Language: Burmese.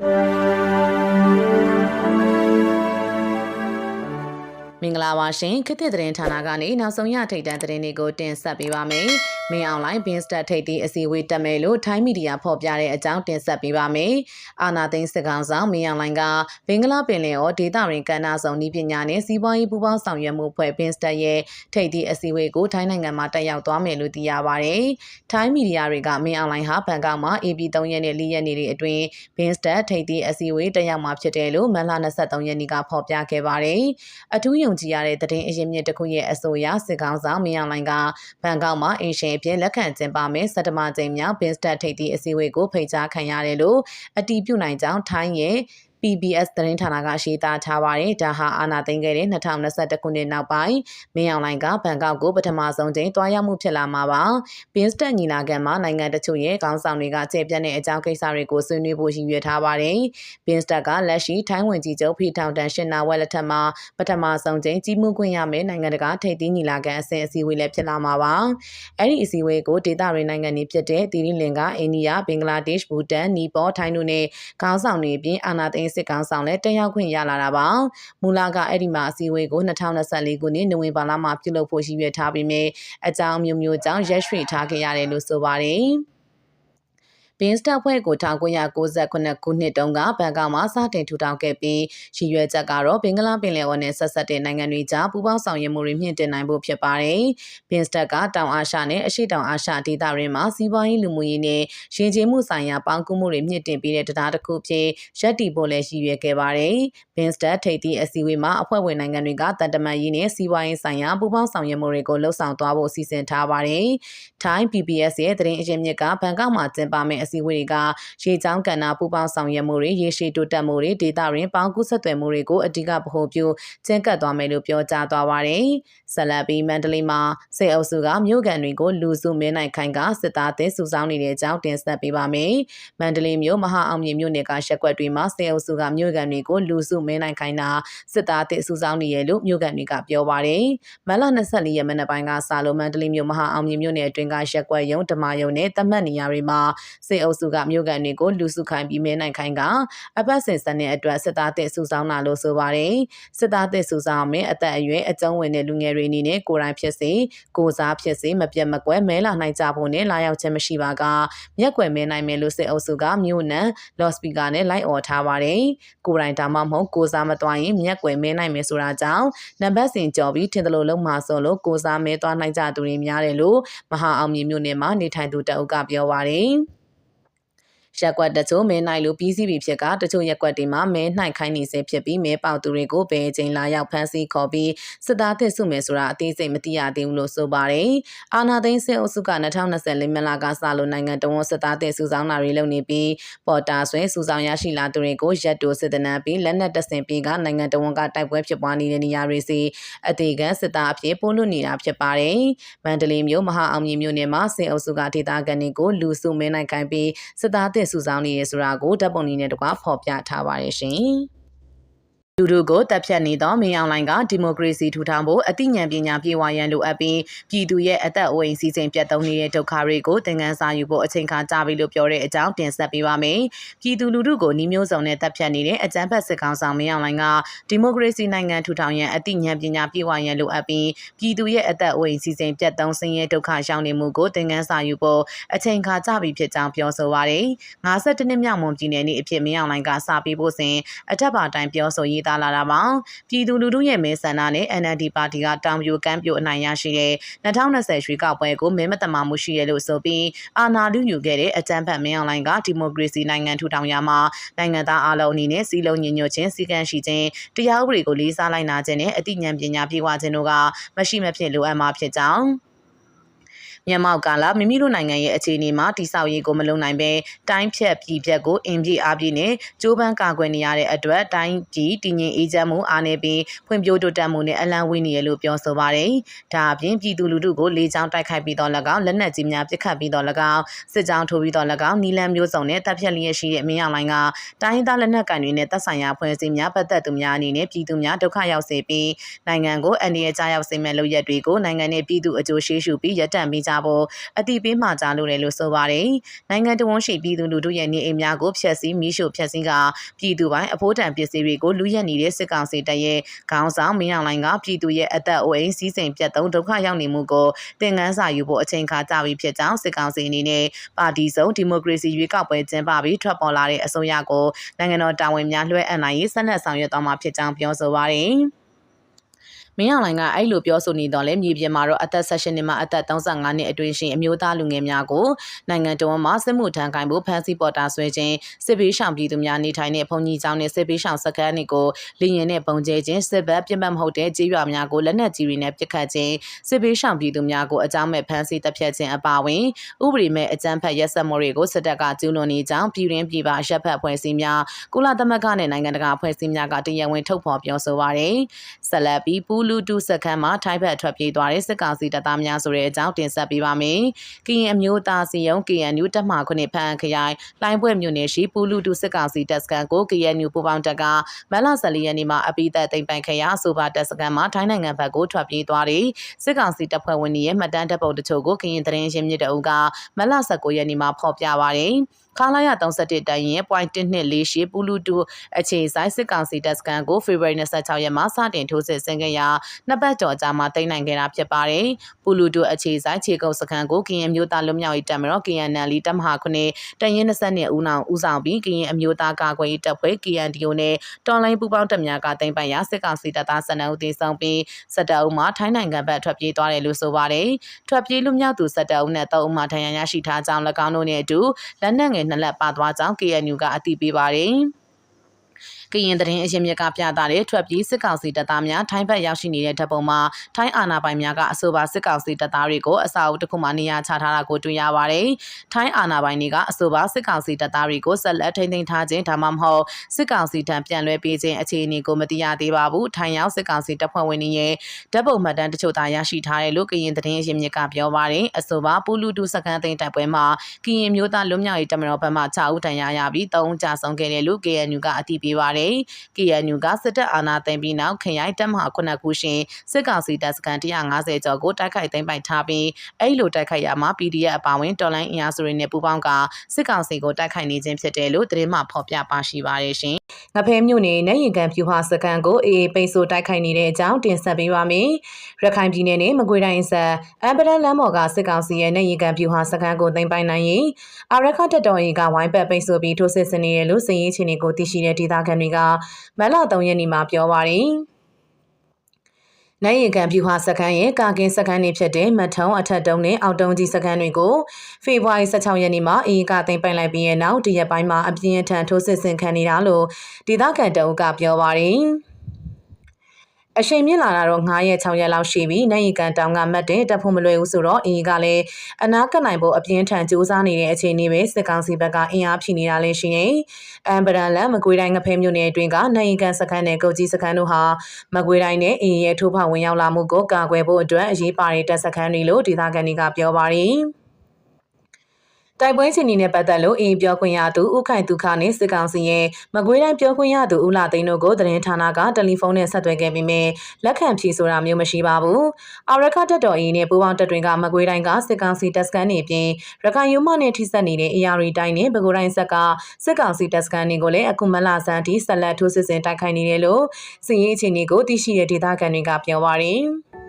you မင်္ဂလာပါရှင်ခေတ်သစ်သတင်းဌာနကနေနောက်ဆုံးရထိတ်တန့်သတင်းတွေကိုတင်ဆက်ပေးပါမယ်။မင်းအွန်လိုင်းဘင်းစတက်ထိတ်သီးအစည်းအဝေးတက်မယ်လို့ထိုင်းမီဒီယာဖော်ပြတဲ့အကြောင်းတင်ဆက်ပေးပါမယ်။အာနာသိန်းစကောင်ဆောင်မင်းအွန်လိုင်းကဘင်္ဂလားပင်လယ်ော်ဒေသရင်းကဏ္ဍဆောင်ဤပညာနဲ့စီးပွားရေးပူးပေါင်းဆောင်ရွက်မှုဖွဲ့ဘင်းစတက်ရဲ့ထိတ်သီးအစည်းအဝေးကိုထိုင်းနိုင်ငံမှာတက်ရောက်သွားမယ်လို့သိရပါဗျ။ထိုင်းမီဒီယာတွေကမင်းအွန်လိုင်းဟာဘန်ကောက်မှာ AB 3ရက်နဲ့4ရက်နေ့တွေအတွင်းဘင်းစတက်ထိတ်သီးအစည်းအဝေးတက်ရောက်မှာဖြစ်တယ်လို့မန်လာ23ရက်နေ့ကဖော်ပြခဲ့ပါတယ်။အထူးယုံကြည်ရတဲ့သတင်းအရင်းမြစ်တစ်ခုရဲ့အဆိုအရစစ်ကောင်ဆောင်မင်းအောင်လိုင်ကဘန်ကောက်မှာအင်ရှင်အဖြစ်လက်ခံကျင်းပမယ်စက်တမကြိမ်မြောက်ဘင်းစတက်ထိပ်သီးအစည်းအဝေးကိုဖိတ်ကြားခံရတယ်လို့အတီးပြုနိုင်ကြောင်းထိုင်းရဲ့ PBS သတင်းဌာနကရှေ့သားထားပါတယ်။ဒါဟာအာဏာသိမ်းခဲ့တဲ့2021ခုနှစ်နောက်ပိုင်းမင်းအောင်လိုင်ကဘန်ကောက်ကိုပထမဆုံးချိန်တွားရောက်မှုဖြစ်လာမှာပါ။ဘင်းစတက်ညီလာခံမှာနိုင်ငံတချို့ရဲ့ခေါင်းဆောင်တွေကကျေပြတ်တဲ့အကြောင်းကိစ္စတွေကိုဆွေးနွေးဖို့ရည်ရွယ်ထားပါတယ်။ဘင်းစတက်ကလက်ရှိထိုင်းဝင်ကြီးချုပ်ဖီထောင်တန်ရှင်နာဝက်လက်ထက်မှာပထမဆုံးချိန်ကြီးမှုခွင့်ရမယ့်နိုင်ငံတကာထိပ်သီးညီလာခံအဆင့်အစည်းအဝေးလည်းဖြစ်လာမှာပါ။အဲ့ဒီအစည်းအဝေးကိုဒေသရင်းနိုင်ငံတွေဖြစ်တဲ့တီရီလင်ကအိန္ဒိယဘင်္ဂလားဒေ့ရှ်ဘူတန်နီပေါထိုင်းတို့နဲ့ခေါင်းဆောင်တွေအပြင်အာနာသိန်းစစ်ကောင်ဆောင်လည်းတက်ရောက်ခွင့်ရလာတာပါမူလကအဲ့ဒီမှာအစည်းအဝေးကို2024ခုနှစ်နိုဝင်ဘာလမှာပြုလုပ်ဖို့ရှိရထားပြီးမြဲအကြောင်းမျိုးမျိုးကြောင့်ရက်ရွှေ့ထားခဲ့ရတယ်လို့ဆိုပါတယ် ဘင်းစတက်ဖွဲ့ကို1998ခုနှစ်တုန်းကဘန်ကောက်မှာစတင်ထူထောင်ခဲ့ပြီးရည်ရွယ်ချက်ကတော့ဘင်္ဂလားပင်လယ်အော်နဲ့ဆက်ဆက်တဲ့နိုင်ငံတွေကြားပူးပေါင်းဆောင်ရွက်မှုတွေမြင့်တင်နိုင်ဖို့ဖြစ်ပါတယ်။ဘင်းစတက်ကတောင်အာရှနဲ့အရှေ့တောင်အာရှဒေသတွေမှာစီးပွားရေးလူမှုရေးနဲ့ရှင်ကျေးမှုဆိုင်ရာပေါင်းကူးမှုတွေမြင့်တင်ပြီးတဲ့တရားတစ်ခုဖြစ်ရပ်တည်ဖို့လည်းရည်ရွယ်ခဲ့ပါတယ်။ဘင်းစတက်ထိပ်သီးအစည်းအဝေးမှာအဖွဲ့ဝင်နိုင်ငံတွေကတန်တမန်ရေးနဲ့စီးပွားရေးဆိုင်ရာပူးပေါင်းဆောင်ရွက်မှုတွေကိုလှုပ်ဆောင်သွားဖို့စီစဉ်ထားပါတယ်။ Thai PBS ရဲ့သတင်းအရင်းမြစ်ကဘန်ကောက်မှာကျင်းပမယ့်စည်းဝေးတွေကရေချောင်းကဏ္ဍပူပေါင်းဆောင်ရွက်မှုတွေရေရှည်တိုးတက်မှုတွေဒေတာရင်းပေါင်းကူးဆက်သွယ်မှုတွေကိုအဓိကဗဟိုပြုကျင်းကပ်သွားမယ်လို့ပြောကြားသွားပါတယ်။ ဆက်လက်ပြီးမန္တလေးမှာစေအုပ်စုကမြို့ကန်တွေကိုလူစုမင်းနိုင်ခိုင်ကစစ်သားသစ်စုဆောင်းနေတဲ့အကြောင်းတင်ဆက်ပေးပါမယ်။မန္တလေးမြို့မဟာအောင်မြေမြို့နယ်ကရှက်ကွက်တွေမှာစေအုပ်စုကမြို့ကန်တွေကိုလူစုမင်းနိုင်ခိုင်တာစစ်သားသစ်စုဆောင်းနေရလို့မြို့ကန်တွေကပြောပါတယ်။မလ24ရက်မနေ့ပိုင်းကစလို့မန္တလေးမြို့မဟာအောင်မြေမြို့နယ်အတွင်းကရှက်ကွက်ရုံဓမာယုံနဲ့တမတ်နေရာတွေမှာစေအုပ်စုကမြို့ကန်တွေကိုလူစုခိုင်းပြီးမဲနိုင်ခိုင်းကအပတ်စဉ်စနစ်အတွက်စစ်သားတဲ့စုဆောင်းလာလို့ဆိုပါတယ်စစ်သားတဲ့စုဆောင်းမယ်အသက်အရွယ်အကျုံးဝင်တဲ့လူငယ်တွေအနေနဲ့ကိုယ်တိုင်ဖြစ်စေကိုစားဖြစ်စေမပြတ်မကွက်မဲလာနိုင်ကြဖို့နဲ့လာရောက်ခြင်းမရှိပါကမျက်ကွယ်မဲနိုင်မယ်လို့စစ်အုပ်စုကမြို့နံလော့စပီကာနဲ့လိုက်អော်ထားပါတယ်ကိုယ်တိုင်ဒါမှမဟုတ်ကိုစားမသွားရင်မျက်ကွယ်မဲနိုင်မယ်ဆိုတာကြောင့်နံပါတ်စဉ်ကြော်ပြီးထင်သလိုလုံးမှာဆိုလို့ကိုစားမဲသွားနိုင်ကြသူတွေများတယ်လို့မဟာအောင်မြေမြို့နယ်မှာနေထိုင်သူတအုပ်ကပြောပါတယ် ရက်ကွက်တချို့မဲနိုင်လို့ပြီးစီးပြီဖြစ်ကတချို့ရက်ကွက်တွေမှာမဲနိုင်ခိုင်းနေစေဖြစ်ပြီးမဲပေါသူတွေကိုဘယ်အချိန်လာရောက်ဖမ်းဆီးခေါ်ပြီးစစ်သားသစ်စုမယ်ဆိုတာအသေးစိတ်မသိရသေးဘူးလို့ဆိုပါတယ်။အာနာသိန်းစစ်အုပ်စုက2024မလကစလို့နိုင်ငံတော်ဝန်စစ်သားသစ်စုဆောင်းတာတွေလုပ်နေပြီးပေါ်တာဆွဲစုဆောင်းရရှိလာသူတွေကိုရက်တိုစစ်တနံပြီးလက်နက်တပ်ဆင်ပြီးကနိုင်ငံတော်ဝန်ကတိုက်ပွဲဖြစ်ပွားနေတဲ့နေရာတွေစီအသေးခံစစ်သားအဖြစ်ပို့လွှတ်နေတာဖြစ်ပါတယ်။မန္တလေးမြို့မဟာအောင်မြေမြို့နယ်မှာစစ်အုပ်စုကဒေသခံတွေကိုလူစုမဲနိုင်ခိုင်းပြီးစစ်သားသစ်စုဆောင်းနေရဆိုတာကိုဓာတ်ပုံနည်းနဲ့တကွဖော်ပြထားပါတယ်ရှင်။ လူတို့ကိုတပ်ဖြတ်နေသောမင်းအောင်လှိုင်ကဒီမိုကရေစီထူထောင်ဖို့အသိဉာဏ်ပညာပြေဝရန်လိုအပ်ပြီးပြည်သူရဲ့အသက်အိုးအိမ်စီစဉ်ပြတ်သုံးနေတဲ့ဒုက္ခတွေကိုသင်ခန်းစာယူဖို့အချိန်ခါကြာပြီလို့ပြောတဲ့အကြောင်းတင်ဆက်ပေးပါမယ်။ပြည်သူလူထုကိုနှီးမျိုးစုံနဲ့တပ်ဖြတ်နေတဲ့အကြမ်းဖက်စစ်ကောင်ဆောင်မင်းအောင်လှိုင်ကဒီမိုကရေစီနိုင်ငံထူထောင်ရန်အသိဉာဏ်ပညာပြေဝရန်လိုအပ်ပြီးပြည်သူရဲ့အသက်အိုးအိမ်စီစဉ်ပြတ်သုံးဆင်းရဲဒုက္ခရောက်နေမှုကိုသင်ခန်းစာယူဖို့အချိန်ခါကြာပြီဖြစ်ကြောင်းပြောဆိုပါရယ်။52နှစ်မြောက်မွန်ပြည်နယ်နေ့အဖြစ်မင်းအောင်လှိုင်ကစာပေးဖို့စဉ်အထက်ပါတိုင်းပြောဆိုရေးသားလာတာပါပြည်သူလူထုရဲ့မဲဆန္ဒနဲ့ NLD ပါတီကတောင်ပြိုကမ်းပြိုအနိုင်ရရှိတဲ့2020ရွေးကောက်ပွဲကိုမဲမတမာမှုရှိရလို့ဆိုပြီးအာဏာလုယူခဲ့တဲ့အကြမ်းဖက်မင်းအောင်လှိုင်ကဒီမိုကရေစီနိုင်ငံထူထောင်ရာမှာနိုင်ငံသားအလုံးအနေနဲ့စီလုံးညီညွတ်ခြင်းစီကံရှိခြင်းတရားဥပဒေကိုလေးစားလိုက်နာခြင်းနဲ့အသိဉာဏ်ပညာပြေဝခြင်းတို့ကမရှိမဖြစ်လိုအပ်မှာဖြစ်ကြောင်း မြန်မာကာလမိမိတို့နိုင်ငံရဲ့အခြေအနေမှာတိဆောက်ရေးကိုမလုံနိုင်ပဲတိုင်းဖြတ်ပြည်ဖြတ်ကိုအင်ပြေအားပြေနဲ့ကြိုးပမ်းကာကွယ်နေရတဲ့အတွက်တိုင်းပြည်တည်ငြိမ်အေးချမ်းမှုအားနေပြီးဖွံ့ဖြိုးတိုးတက်မှုနဲ့အလံဝင်းနေရလို့ပြောဆိုပါတယ်။ဒါအပြင်ပြည်သူလူထုကိုလေးချောင်းတိုက်ခိုက်ပြီးတော့၎င်းလက်နက်ကြီးများပစ်ခတ်ပြီးတော့၎င်းစစ်ကြောင်းထိုးပြီးတော့၎င်းနီလန်မျိုးစုံနဲ့တပ်ဖြတ်လျက်ရှိတဲ့မင်းအောင်လိုင်းကတိုင်းသားလက်နက်ကန်တွေနဲ့တပ်ဆိုင်ရာဖွဲ့စည်းများပတ်သက်သူများအနေနဲ့ပြည်သူများဒုက္ခရောက်စေပြီးနိုင်ငံကိုအန္တရာယ်ကြားရောက်စေမဲ့လုပ်ရက်တွေကိုနိုင်ငံနဲ့ပြည်သူအကျိုးရှိရှုပြီးရပ်တန့်ပြီးကြဖို့အတိပေးမှကြားလို့တယ်လို့ဆိုပါတယ်။နိုင်ငံတော်ဝန်ရှိပြည်သူလူထုရဲ့နေအိမ်များကိုဖျက်ဆီးမိရှို့ဖျက်ဆီးကပြည်သူပိုင်းအဖို့တံပစ္စည်းတွေကိုလူရက်နေတဲ့စစ်ကောင်စီတပ်ရဲ့ခေါင်းဆောင်မင်းအောင်လှိုင်ကပြည်သူရဲ့အသက်အိုးအိမ်စီးစိမ်ပြတ်သုံးဒုက္ခရောက်နေမှုကိုသင်ခန်းစာယူဖို့အချိန်ခါကြပြီဖြစ်ကြောင်းစစ်ကောင်စီအနေနဲ့ပါတီစုံဒီမိုကရေစီရွေးကောက်ပွဲကျင်းပပြီးထွက်ပေါ်လာတဲ့အစိုးရကိုနိုင်ငံတော်တာဝန်များလွှဲအပ်နိုင်ရေးဆက်လက်ဆောင်ရွက်သွားမှာဖြစ်ကြောင်းပြောဆိုပါတယ်။ မင်းအောင်လှိုင်ကအဲ့လိုပြောဆိုနေတော့လဲမြေပြင်မှာတော့အသက်16နှစ်မှအသက်35နှစ်အတွင်းရှင်အမျိုးသားလူငယ်များကိုနိုင်ငံတော်မှာစစ်မှုထမ်းခိုင်းဖို့ဖမ်းဆီးပေါ်တာဆွဲခြင်းစစ်ဘေးရှောင်ပြည်သူများနေထိုင်တဲ့ဘုံကြီးကျောင်းနဲ့စစ်ဘေးရှောင်စခန်းတွေကိုလင်းရင်နဲ့ပုံကျဲခြင်းစစ်ဘက်ပြစ်မှတ်မဟုတ်တဲ့ကြေးရွာများကိုလက်နက်ကြီးတွေနဲ့ပစ်ခတ်ခြင်းစစ်ဘေးရှောင်ပြည်သူများကိုအကြောင်းမဲ့ဖမ်းဆီးတပ်ဖြတ်ခြင်းအပါအဝင်ဥပဒေမဲ့အကြမ်းဖက်ရက်စက်မှုတွေကိုစစ်တပ်ကကျူးလွန်နေကြောင်းပြည်ရင်းပြည်ပရပ်ဖက်ဖွဲ့စည်းများကုလသမဂ္ဂနဲ့နိုင်ငံတကာဖွဲ့စည်းများကတရားဝင်ထုတ်ဖော်ပြောဆိုပါရယ်ဆက်လက်ပြီးပူလူတူစခန်းမှာထိုင်းဘက်ထွက်ပြေးသွားတဲ့စစ်ကောင်စီတပ်သားများဆိုတဲ့အကြောင်းတင်ဆက်ပေးပါမယ်။ကရင်အမျိုးသားစီယုံ KNU တပ်မှခုနှစ်ဖန်ခရိုင်လိုင်းပွဲမြို့နယ်ရှိပူလူတူစစ်ကောင်စီတပ်စခန်းကို KNU ပူပေါင်းတပ်ကမလ14ရက်နေ့မှာအပိသက်သိမ်းပိုင်ခရအဆိုပါတပ်စခန်းမှာထိုင်းနိုင်ငံဘက်ကိုထွက်ပြေးသွားတဲ့စစ်ကောင်စီတပ်ဖွဲ့ဝင်တွေရဲ့မှတ်တမ်းတပ်ပုံတချို့ကိုကရင်သတင်းရင်းမြစ်တအုပ်ကမလ19ရက်နေ့မှာဖော်ပြပါရတယ်။ခါလာရ31တိုင်ရင် .1248 ပူလူတူအခြေဆိုင်စစ်ကောင်စီတပ်စခန်းကိုဖေဖော်ဝါရီ26ရက်မှာစတင်ထိုးစစ်ဆင်ခဲ့ရာနှစ်ပတ်ကျော်ကြာမှတိမ့်နိုင်ခဲ့တာဖြစ်ပါတယ်။ပူလူတူအခြေဆိုင်ခြေကုပ်စခန်းကိုကရင်အမျိုးသားလွတ်မြောက်ရေးတပ်မတော် KNL တပ်မဟာခုနှစ်တရင်20ဦးနောက်ဦးဆောင်ပြီးကရင်အမျိုးသားကာကွယ်ရေးတပ်ဖွဲ့ KNDO နဲ့တော်လိုင်းပူပေါင်းတပ်များကတိမ့်ပိုင်ရာစစ်ကောင်စီတပ်သား12ဦးသေဆုံးပြီး17ဦးမှထိုင်းနိုင်ငံဘက်ထွက်ပြေးသွားတယ်လို့ဆိုပါတယ်။ထွက်ပြေးလူမြောက်သူ17ဦးနဲ့3ဦးမှဒဏ်ရာရရှိထားကြောင်း၎င်းတို့နဲ့အတူလက်နက်ငယ်နှစ်လက်ပါသွားကြောင်း KNU ကအသိပေးပါတယ်။ ကရင်တရင်အရင်မြက်ကပြတာတဲ့ထွက်ပြေးစစ်ကောင်စီတပ်သားများထိုင်းဘက်ရောက်ရှိနေတဲ့တပ်ပုံမှာထိုင်းအာဏာပိုင်များကအဆိုပါစစ်ကောင်စီတပ်သားတွေကိုအစာအုပ်တစ်ခုမှနေရာချထားတာကိုတွေ့ရပါတယ်။ထိုင်းအာဏာပိုင်တွေကအဆိုပါစစ်ကောင်စီတပ်သားတွေကိုဆက်လက်ထိန်းသိမ်းထားခြင်းဒါမှမဟုတ်စစ်ကောင်စီထံပြန်လွှဲပေးခြင်းအခြေအနေကိုမသိရသေးပါဘူး။ထိုင်းရောက်စစ်ကောင်စီတပ်ဖွဲ့ဝင်တွေရဲ့တပ်ပုံမှတ်တမ်းတချို့သာရရှိထားတယ်လို့ကရင်တရင်အရင်မြက်ကပြောပါတယ်။အဆိုပါပူလူတူစကန်သိန်းတပ်ပွဲမှာကရင်မျိုးသားလွတ်မြောက်ရေးတပ်မတော်ဘက်မှ6ဦးတန်ရာရပြီး3ဦးကြာဆုံးခဲ့တယ်လို့ KNU ကအတည်ပြုပါတယ်ပါတယ်။ KNU ကစစ်တပ်အာဏာသိမ်းပြီးနောက်ခရိုင်တပ်မဟာခုနှစ်ခုရှင်စစ်ကောင်စီတပ်စခန်း150ကျော်ကိုတိုက်ခိုက်သိမ်းပိုက်ထားပြီးအဲ့လိုတိုက်ခိုက်ရမှာ PDF အပါဝင်တော်လိုင်းအင်အားစုတွေနဲ့ပူးပေါင်းကစစ်ကောင်စီကိုတိုက်ခိုက်နေခြင်းဖြစ်တယ်လို့သတင်းမှဖော်ပြပါရှိပါတယ်ရှင်။ငဖဲမြို့နယ်နဲ့ရင်ကန်ဖြူဟာစကန်ကိုအေးပိတ်ဆို့တိုက်ခိုက်နေတဲ့အကြောင်းတင်ဆက်ပေးပါမယ်။ရခိုင်ပြည်နယ်နဲ့မကွေးတိုင်းဆက်အမ်ပဒန်လမ်းမော်ကစစ်ကောင်စီရဲ့နဲ့ရင်ကန်ဖြူဟာစကန်ကိုသိမ်းပိုက်နိုင်ရင်အာရခတက်တော်ရင်ကဝိုင်းပတ်ပိတ်ဆို့ပြီးထိုးစစ်ဆင်နေတယ်လို့စည်ရေးချင်းတွေကိုသိရှိတဲ့ဒေသခံတွေကမလ3ရက်နေ့မှာပြောပါရယ်နိုင်ရင်ကံဖြူဟာစခန်းရဲ့ကာကင်းစခန်းတွေဖြစ်တဲ့မထုံအထက်တုံးနဲ့အောက်တုံးကြီးစခန်းတွေကိုဖေဖော်ဝါရီ16ရက်နေ့မှာအေးကသိမ်းပိုင်လိုက်ပြီးရဲ့နောက်တရက်ပိုင်းမှာအပြင်းအထန်ထိုးစစ်ဆင်ခံနေတာလို့ဒေသခံတအုပ်ကပြောပါရယ် အချိန်မြင့်လာတာတော့9ရက်6ရက်လောက်ရှိပြီနိုင်ရီကန်တောင်ကမတ်တဲ့တက်ဖို့မလွယ်ဘူးဆိုတော့အင်းကြီးကလည်းအနာကနိုင်ဖို့အပြင်းထန်စူးစမ်းနေတဲ့အခြေအနေပဲစစ်ကောင်စီဘက်ကအင်အားဖြည့်နေတာလည်းရှိရင်အမ်ပရန်လန်မကွေးတိုင်းငဖဲမြို့နယ်အတွင်းကနိုင်ရီကန်စခန်းနဲ့ကုတ်ကြီးစခန်းတို့ဟာမကွေးတိုင်းနဲ့အင်းရဲ့ထိုးဖောက်ဝင်ရောက်လာမှုကိုကာကွယ်ဖို့အတွက်အရေးပါတဲ့တပ်စခန်းတွေလို့ဒေသခံတွေကပြောပါတယ်။ တိုက်ပွဲချင်းနဲ့ပတ်သက်လို့အင်းပြောခွင့်ရသူဥခိုင်ဒုခနဲ့စစ်ကောင်စီရဲ့မကွေးတိုင်းပြောခွင့်ရသူဦးလာသိန်းတို့ကိုသတင်းဌာနကတယ်လီဖုန်းနဲ့ဆက်သွယ်ခဲ့ပေမဲ့လက်ခံဖြေဆိုတာမျိုးမရှိပါဘူး။အာရခတက်တော်အင်းနဲ့ပူပေါင်းတပ်တွေကမကွေးတိုင်းကစစ်ကောင်စီတပ်စခန်းတွေပြင်ရခိုင်ယူမနဲ့ထိစပ်နေတဲ့အရာရီတိုင်းနဲ့ပဲခူးတိုင်းဆက်ကစစ်ကောင်စီတပ်စခန်းတွေကိုလည်းအခုမလဆန်းထိဆက်လက်ထိုးစစ်ဆင်တိုက်ခိုက်နေတယ်လို့စစ်ရေးအခြေအနေကိုသိရှိတဲ့ဒေသခံတွေကပြောပါရယ်။